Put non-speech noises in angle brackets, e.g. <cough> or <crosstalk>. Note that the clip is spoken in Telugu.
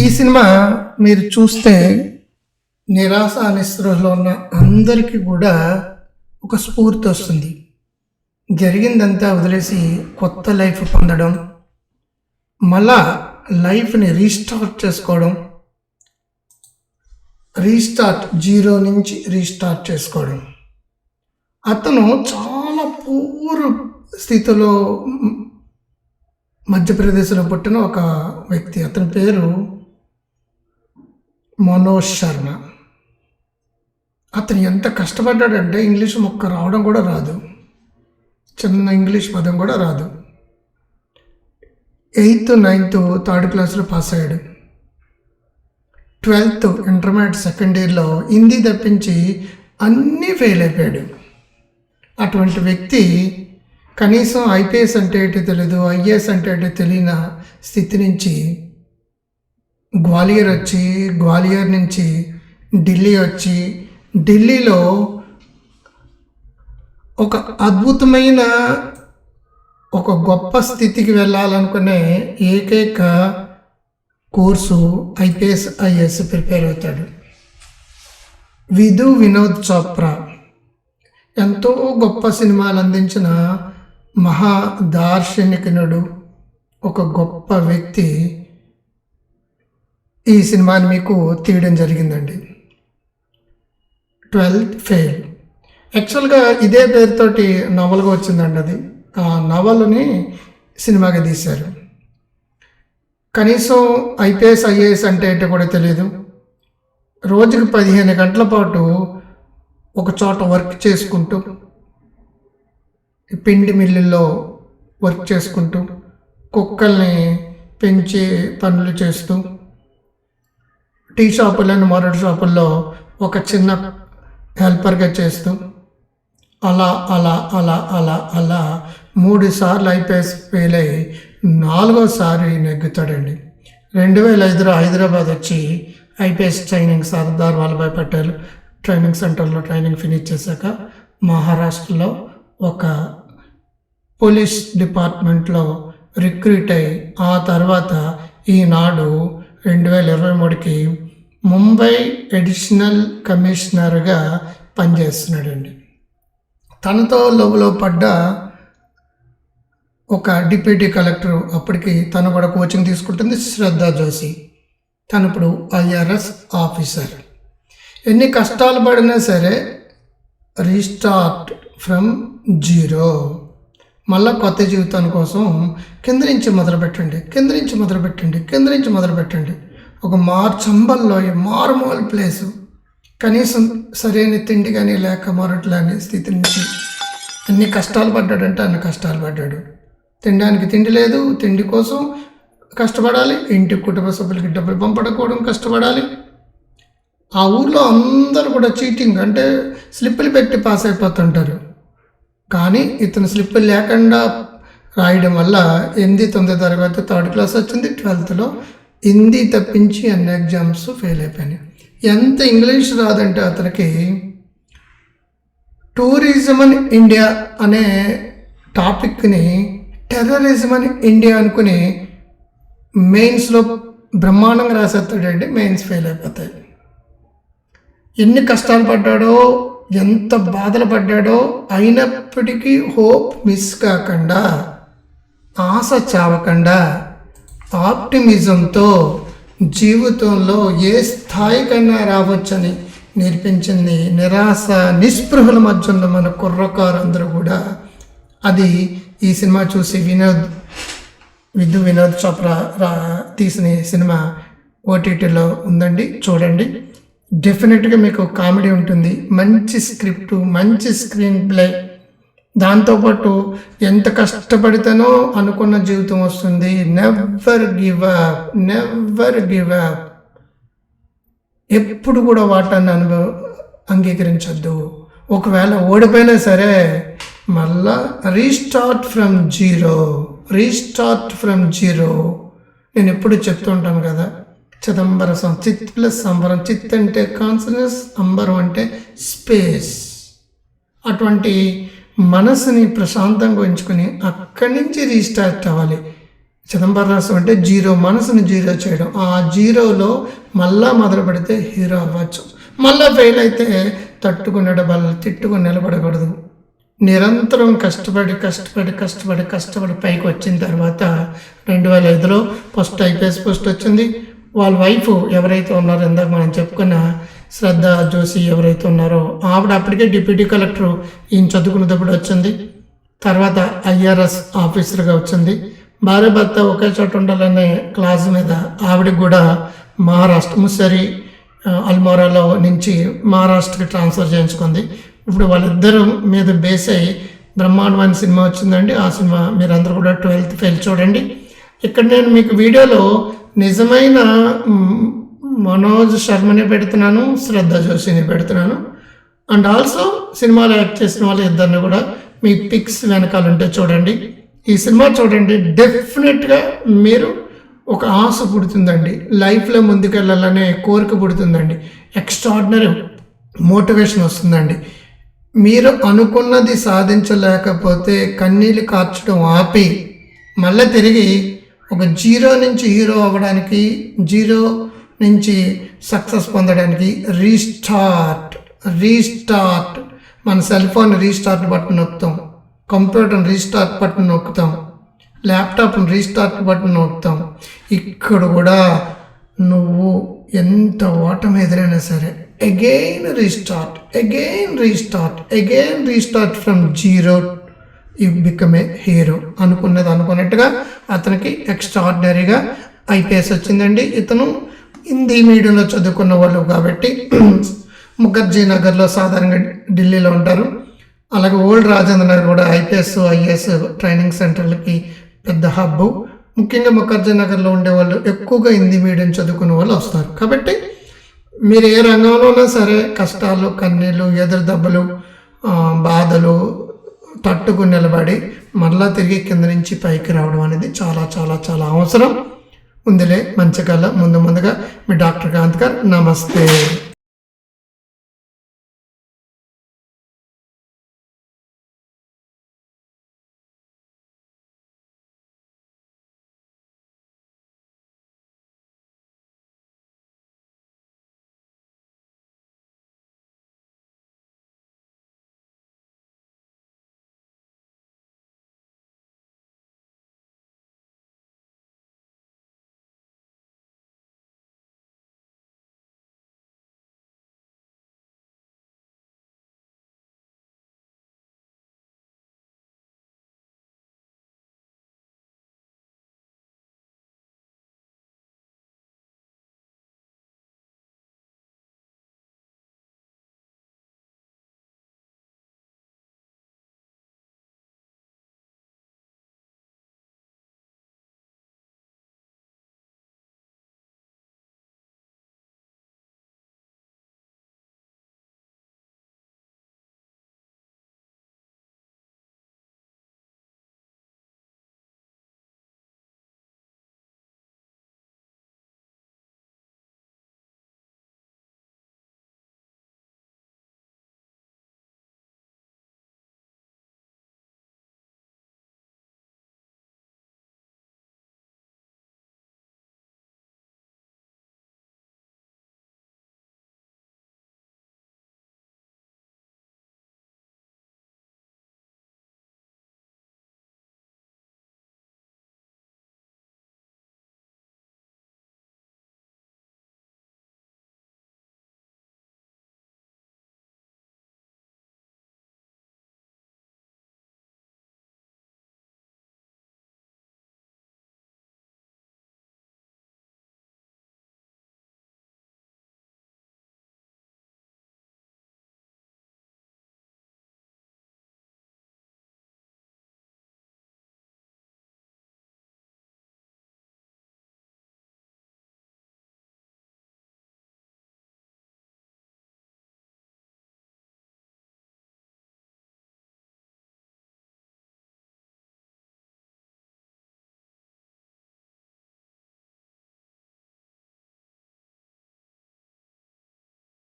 ఈ సినిమా మీరు చూస్తే నిరాశ నిస్పృహలో ఉన్న అందరికీ కూడా ఒక స్ఫూర్తి వస్తుంది. జరిగిందంతా వదిలేసి కొత్త లైఫ్ పొందడం మళ్ళా లైఫ్ని రీస్టార్ట్ చేసుకోవడం రీస్టార్ట్ జీరో నుంచి రీస్టార్ట్ చేసుకోవడం. అతను చాలా పూర్ స్థితిలో మధ్యప్రదేశ్లో పుట్టిన ఒక వ్యక్తి. అతని పేరు మనోజ్ శర్మ అతను ఎంత కష్టపడ్డాడంటే ఇంగ్లీష్ మొక్క రావడం కూడా రాదు. చిన్న ఇంగ్లీష్ పదం కూడా రాదు. ఎయిత్ నైన్త్ థర్డ్ క్లాస్లో పాస్ అయ్యాడు. ట్వెల్త్ ఇంటర్మీడియట్ సెకండ్ ఇయర్లో హిందీ తప్పించి అన్నీ ఫెయిల్ అయిపోయాడు. అటువంటి వ్యక్తి కనీసం ఐపీఎస్ అంటే ఏంటో తెలియదు ఐఏఎస్ అంటే ఏంటో తెలియని స్థితి నుంచి గ్వాలియర్ వచ్చి గ్వాలియర్ నుంచి ఢిల్లీ వచ్చి ఢిల్లీలో ఒక అద్భుతమైన ఒక గొప్ప స్థితికి వెళ్ళాలనుకునే ఏకైక కోర్సు ఐపీఎస్ ఐఎస్ ప్రిపేర్ అవుతాడు. విధు వినోద్ చోప్రా. ఎంతో గొప్ప సినిమాలు అందించిన మహా దార్శనికునుడు ఒక గొప్ప వ్యక్తి. ఈ సినిమాని మీకు తీయడం జరిగిందండి. Twelfth fail. యాక్చువల్గా ఇదే పేరుతోటి నవల్గా వచ్చిందండి అది. ఆ నవల్ని సినిమాగా తీశారు. కనీసం ఐపీఎస్ ఐఏఎస్ అంటే ఏంటో కూడా తెలియదు రోజుకి పదిహేను గంటల పాటు ఒక చోట వర్క్ చేసుకుంటూ పిండి మిల్లుల్లో వర్క్ చేసుకుంటూ కుక్కల్ని పెంచి పనులు చేస్తూ టీ షాపులను మరొక షాపుల్లో ఒక చిన్న హెల్పర్గా చేస్తూ అలా అలా అలా అలా అలా మూడు సార్లు ఐపీఎస్ ఫెయిల్ అయ్యి నాలుగోసారి నెగ్గుతాడండి. రెండు వేల ఐదులో హైదరాబాద్ వచ్చి IPS training Sardar Vallabhbhai Patel training సెంటర్లో ట్రైనింగ్ ఫినిష్ చేశాక మహారాష్ట్రలో ఒక పోలీస్ డిపార్ట్మెంట్లో రిక్రూట్ అయ్యి ఆ తర్వాత ఈనాడు రెండు వేల ఇరవై మూడుకి ముంబై అడిషనల్ కమిషనర్గా పనిచేస్తున్నాడండి. తనతో లోపల పడ్డ ఒక డిప్యూటీ కలెక్టర్ అప్పటికి తను కూడా కోచింగ్ తీసుకుంటుంది శ్రద్ధ జోషి. తను ఇప్పుడు ఐఆర్ఎస్ ఆఫీసర్. ఎన్ని కష్టాలు పడినా సరే రీస్టార్ట్ ఫ్రమ్ జీరో. మళ్ళా కొత్త జీవితాని కోసం కింద నుంచి మొదలుపెట్టండి కింద నుంచి మొదలుపెట్టండి కింద నుంచి మొదలుపెట్టండి. ఒక మార్చంబల్లో మారుమూల ప్లేసు. కనీసం సరైన తిండి కానీ లేక మొరట్లేని స్థితి నుంచి అన్ని కష్టాలు పడ్డాడంటే అన్ని కష్టాలు పడ్డాడు. తినడానికి తిండి లేదు తిండి కోసం కష్టపడాలి ఇంటి కుటుంబ సభ్యులకి డబ్బులు పంపడం కష్టపడాలి. ఆ ఊర్లో అందరూ కూడా చీటింగ్ అంటే స్లిప్పులు పెట్టి పాస్ అయిపోతుంటారు. కానీ ఇతను స్లిప్పులు లేకుండా రాయడం వల్ల ఎనిమిది తొమ్మిది తరగతి థర్డ్ క్లాస్ వచ్చింది ట్వెల్త్లో హిందీ తప్పించి అన్ని ఎగ్జామ్స్ ఫెయిల్ అయిపోయినాయి. ఎంత ఇంగ్లీష్ రాదంటే అతనికి టూరిజం ఇన్ ఇండియా అనే టాపిక్ని టెర్రరిజం అని ఇండియా అనుకుని మెయిన్స్లో బ్రహ్మాండంగా రాసేస్తాడంటే మెయిన్స్ ఫెయిల్ అయిపోతాయి. ఎన్ని కష్టాలు పడ్డాడో ఎంత బాధలు పడ్డాడో అయినప్పటికీ హోప్ మిస్ కాకుండా ఆశ చావకుండా ఆప్టిమిజంతో జీవితంలో ఏ స్థాయికైనా రావచ్చని నేర్పించింది నిరాశ నిస్పృహల మధ్య ఉన్న మన కుర్రకారందరూ కూడా. అది ఈ సినిమా చూసి వినోద్ విద్యు వినోద్ చోప్రా రా తీసిన సినిమా ఓటీటీలో ఉందండి చూడండి. డెఫినెట్గా మీకు కామెడీ ఉంటుంది మంచి స్క్రిప్ట్ మంచి స్క్రీన్ ప్లే దాంతోపాటు ఎంత కష్టపడితేనో అనుకున్న జీవితం వస్తుంది. Never give up never give up ఎప్పుడు కూడా వాటాన్ని అనుభవ అంగీకరించద్దు. ఒకవేళ ఓడిపోయినా సరే మళ్ళా restart from zero restart from zero నేను ఎప్పుడు చెప్తుంటాను కదా చిదంబర సం చిత్ ప్లస్ సంబరం. చిత్ అంటే కాన్సనస్ అంబరం అంటే స్పేస్ అటువంటి మనసుని ప్రశాంతంగా ఉంచుకొని అక్కడి నుంచి రీస్టార్ట్ అవ్వాలి. చిదంబరరాసం అంటే జీరో మనసును జీరో చేయడం. ఆ జీరోలో మళ్ళా మొదలు పెడితే హీరో అవ్వచ్చు. మళ్ళీ ఫెయిల్ అయితే తట్టుకునే డబ్బాలు తిట్టుకుని నిలబడకూడదు. నిరంతరం కష్టపడి కష్టపడి కష్టపడి కష్టపడి పైకి వచ్చిన తర్వాత రెండు వేల ఐదులో ఫస్ట్ ఐపీఎస్ పోస్ట్ వచ్చింది. వాళ్ళ వైఫ్ ఎవరైతే ఉన్నారో ఇందాక మనం చెప్పుకున్న శ్రద్ధ జోషి ఎవరైతే ఉన్నారో ఆవిడ అప్పటికే డిప్యూటీ కలెక్టర్ ఈయన చదువుకునేటప్పుడు వచ్చింది. తర్వాత ఐఆర్ఎస్ ఆఫీసర్గా వచ్చింది. భార్య భర్త ఒకే చోట ఉండాలనే క్లాస్ మీద ఆవిడకి కూడా మహారాష్ట్ర ముసరి అల్మోరాలో నుంచి మహారాష్ట్రకి ట్రాన్స్ఫర్ చేయించుకుంది. ఇప్పుడు వాళ్ళిద్దరు మీద బేస్ అయ్యి బ్రహ్మాండమైన సినిమా వచ్చిందండి. ఆ సినిమా మీరందరూ కూడా ట్వెల్త్ ఫెయిల్ చూడండి. ఇక్కడ నేను మీకు వీడియోలో నిజమైన మనోజ్ శర్మని పెడుతున్నాను శ్రద్ధ జోషిని పెడుతున్నాను. అండ్ ఆల్సో సినిమాలో యాక్ట్ చేసిన వాళ్ళు ఇద్దరిని కూడా మీ పిక్స్ వెనకాల ఉంటే చూడండి. ఈ సినిమా చూడండి. డెఫినెట్గా మీరు ఒక ఆశ పుడుతుందండి. లైఫ్లో ముందుకెళ్ళాలనే కోరిక పుడుతుందండి. ఎక్స్ట్రాడినరీ మోటివేషన్ వస్తుందండి. మీరు అనుకున్నది సాధించలేకపోతే కన్నీళ్ళు కార్చడం ఆపి మళ్ళీ తిరిగి ఒక జీరో నుంచి హీరో అవ్వడానికి జీరో నుంచి సక్సెస్ పొందడానికి రీస్టార్ట్ రీస్టార్ట్ మన సెల్ ఫోన్ రీస్టార్ట్ బటన్ నొక్కుతాం. కంప్యూటర్ రీస్టార్ట్ బటన్ నొక్కుతాం. ల్యాప్టాప్ని రీస్టార్ట్ బటన్ నొక్కుతాం. ఇక్కడ కూడా నువ్వు ఎంత ఓటమి ఎదురైనా సరే again restart again restart again restart from zero you become a hero అనుకున్నది అనుకున్నట్టుగా అతనికి ఎక్స్ట్రాడినరీగా ఐపీఎస్ వచ్చిందండి. ఇతను హిందీ మీడియంలో చదువుకున్న వాళ్ళు కాబట్టి <clears throat> ముఖర్జీ నగర్లో సాధారణంగా ఢిల్లీలో ఉంటారు. అలాగే ఓల్డ్ రాజేంద్ర నగర్ కూడా ఐపీఎస్ ఐఏఎస్ ట్రైనింగ్ సెంటర్లకి పెద్ద హబ్బు. ముఖ్యంగా ముఖర్జీ నగర్లో ఉండేవాళ్ళు ఎక్కువగా హిందీ మీడియం చదువుకునే వాళ్ళు వస్తారు. కాబట్టి మీరు ఏ రంగంలో సరే కష్టాలు కన్నీళ్ళు ఎదురు దెబ్బలు బాధలు తట్టుకు నిలబడి మరలా తిరిగి కింద నుంచి పైకి రావడం అనేది చాలా చాలా చాలా అవసరం. ఉందిలే మంచి కళ. ముందు ముందుగా మీ డాక్టర్ కాంత్ గారు నమస్తే.